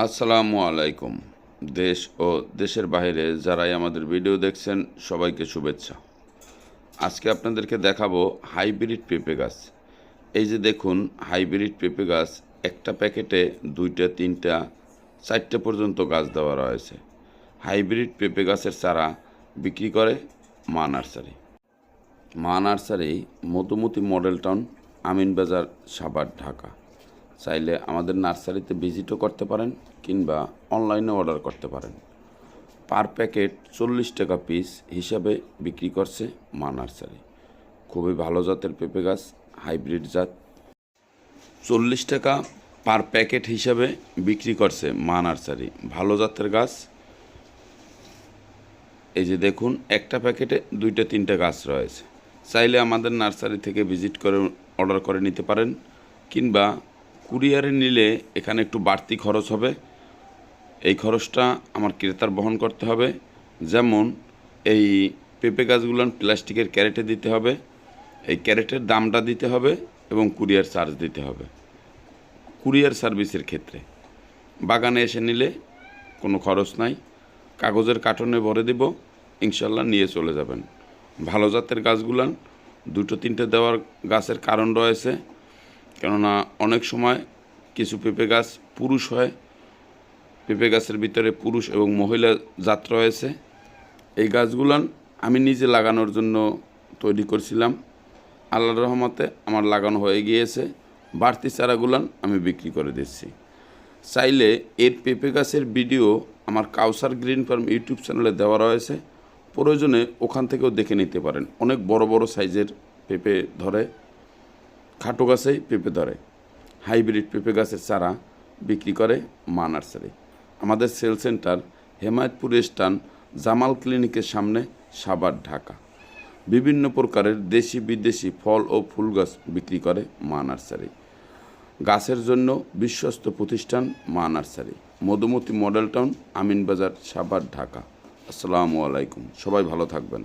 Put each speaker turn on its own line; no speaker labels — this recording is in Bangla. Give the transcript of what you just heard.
আসসালামু আলাইকুম, দেশ ও দেশের বাইরে যারাই আমাদের ভিডিও দেখছেন, সবাইকে শুভেচ্ছা। আজকে আপনাদেরকে দেখাবো হাইব্রিড পেঁপে গাছ। এই যে দেখুন, হাইব্রিড পেঁপে গাছ, একটা প্যাকেটে দুইটা, তিনটা, চারটে পর্যন্ত গাছ দেওয়া রয়েছে। হাইব্রিড পেঁপে গাছের চারা বিক্রি করে Ma nursery. Ma nursery Madhumati model town, Aminbazar Savar Dhaka. চাইলে আমাদের নার্সারিতে ভিজিটও করতে পারেন কিংবা অনলাইনে অর্ডার করতে পারেন। পার প্যাকেট চল্লিশ টাকা পিস হিসাবে বিক্রি করছে মা নার্সারি। খুবই ভালো জাতের পেঁপে গাছ, হাইব্রিড জাত। চল্লিশ টাকা পার প্যাকেট হিসাবে বিক্রি করছে মা নার্সারি। ভালো জাতের গাছ। এই যে দেখুন, একটা প্যাকেটে দুইটা তিনটা গাছ রয়েছে। চাইলে আমাদের নার্সারি থেকে ভিজিট করে অর্ডার করে নিতে পারেন কিংবা কুরিয়ারে নিলে এখানে একটু বাড়তি খরচ হবে। এই খরচটা আমার ক্রেতার বহন করতে হবে। যেমন এই পেঁপে গাছগুলো প্লাস্টিকের ক্যারেটে দিতে হবে, এই ক্যারেটের দামটা দিতে হবে এবং কুরিয়ার চার্জ দিতে হবে। কুরিয়ার সার্ভিসের ক্ষেত্রে। বাগানে এসে নিলে কোনো খরচ নাই। কাগজের কার্টনে ভরে দেব ইনশাল্লাহ নিয়ে চলে যাবেন। ভালো জাতের গাছগুলান দুটো তিনটে দেওয়ার গাছের কারণ রয়েছে। কেননা অনেক সময় কিছু পেঁপে গাছ পুরুষ হয়, পেঁপে গাছের ভিতরে পুরুষ এবং মহিলা জাত রয়েছে। এই গাছগুলান আমি নিজে লাগানোর জন্য তৈরি করছিলাম। আল্লাহর রহমতে আমার লাগানো হয়ে গিয়েছে। বাড়তি চারাগুলান আমি বিক্রি করে দিচ্ছি। চাইলে এর পেঁপে গাছের ভিডিও আমার কাউসার গ্রিন ফার্ম ইউটিউব চ্যানেলে দেওয়া রয়েছে। প্রয়োজনে ওখান থেকেও দেখে নিতে পারেন। অনেক বড় বড় সাইজের পেঁপে ধরে। খাটো গাছেই পেঁপে ধরে। হাইব্রিড পেঁপে গাছের চারা বিক্রি করে মা নার্সারি। আমাদের সেল সেন্টার হেমায়তপুর স্টান জামাল ক্লিনিকের সামনে সাবার ঢাকা। বিভিন্ন প্রকারের দেশি বিদেশি ফল ও ফুল গাছ বিক্রি করে মা নার্সারি। গাছের জন্য বিশ্বস্ত প্রতিষ্ঠান Ma nursery. Madhumati model town, Aminbazar, Savar, Dhaka. আসসালামু আলাইকুম। সবাই ভালো থাকবেন।